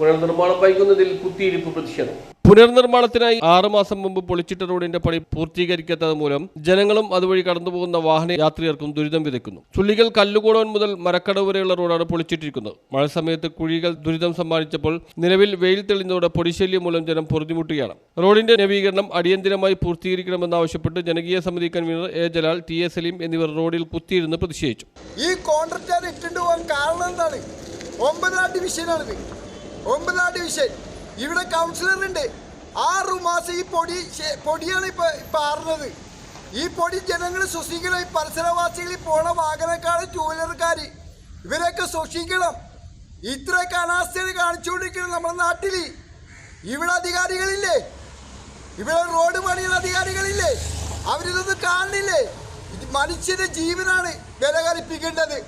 പുനർനിർമ്മാണം വൈകുന്നതിൽ കുത്തിയിരിപ്പ് പ്രതിഷേധം. പുനർനിർമ്മാണത്തിനായി ആറുമാസം മുമ്പ് പൊളിച്ചിട്ട റോഡിന്റെ പണി പൂർത്തീകരിക്കാത്തത് മൂലം ജനങ്ങളും അതുവഴി കടന്നുപോകുന്ന വാഹന യാത്രികർക്കും ദുരിതം വിതയ്ക്കുന്നു. ചുള്ളികൾ കല്ലുകൂടവൻ മുതൽ മരക്കടവ് വരെയുള്ള റോഡാണ് പൊളിച്ചിട്ടിരിക്കുന്നത്. മഴ സമയത്ത് കുഴികൾ ദുരിതം സമ്മാനിച്ചപ്പോൾ നിലവിൽ വെയിൽ തെളിഞ്ഞതോടെ പൊടിശല്യം മൂലം ജനം പൊറുതിമുട്ടുകയാണ്. റോഡിന്റെ നവീകരണം അടിയന്തിരമായി പൂർത്തീകരിക്കണമെന്നാവശ്യപ്പെട്ട് ജനകീയ സമിതി convener A. Jalal T. A. Saleem എന്നിവർ റോഡിൽ കുത്തിയിരുന്ന് പ്രതിഷേധിച്ചു. ഈ കോൺട്രാക്ട് ഇട്ടിട്ട് പോകാൻ കാരണം എന്താണ്? ഒമ്പതാം ഡിവിഷനാണിത് ഒമ്പതാം ഡിവിഷൻ ഇവിടെ കൗൺസിലർ ഉണ്ട്. ആറു മാസം ഈ പൊടി പൊടിയാണ് ഇപ്പൊ ഇപ്പൊ ആറുന്നത്. ഈ പൊടി ജനങ്ങൾ സൂക്ഷിക്കണം ഈ പരിസരവാസികളിൽ പോണ വാഹനക്കാർ ടൂ വീലർക്കാർ ഇവരൊക്കെ സൂക്ഷിക്കണം ഇത്ര അനാസ്ഥകൾ കാണിച്ചുകൊണ്ടിരിക്കണം നമ്മുടെ നാട്ടിൽ ഇവിടെ അധികാരികളില്ലേ? ഇവിടെ റോഡ് പണിയുന്ന അധികാരികളില്ലേ? അവരിതൊന്നും കാണുന്നില്ലേ? ഇത് മനുഷ്യന്റെ ജീവനാണ് വില കൽപ്പിക്കേണ്ടത്.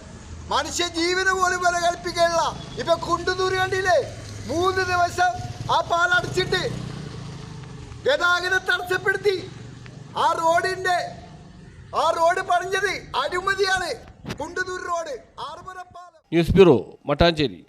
മനുഷ്യ ജീവന് പോലും വില കൽപ്പിക്കാനുള്ള. ഇപ്പൊ കുണ്ടുതൂര് കണ്ടില്ലേ? മൂന്ന് ദിവസം ആ പാൽ അടച്ചിട്ട് ഗതാഗതം തടസ്സപ്പെടുത്തി. ആ റോഡിന്റെ ആ റോഡ് പറഞ്ഞത് അഴിമതിയാണ്. Kunduthur road Arumala news bureau Mattancherry.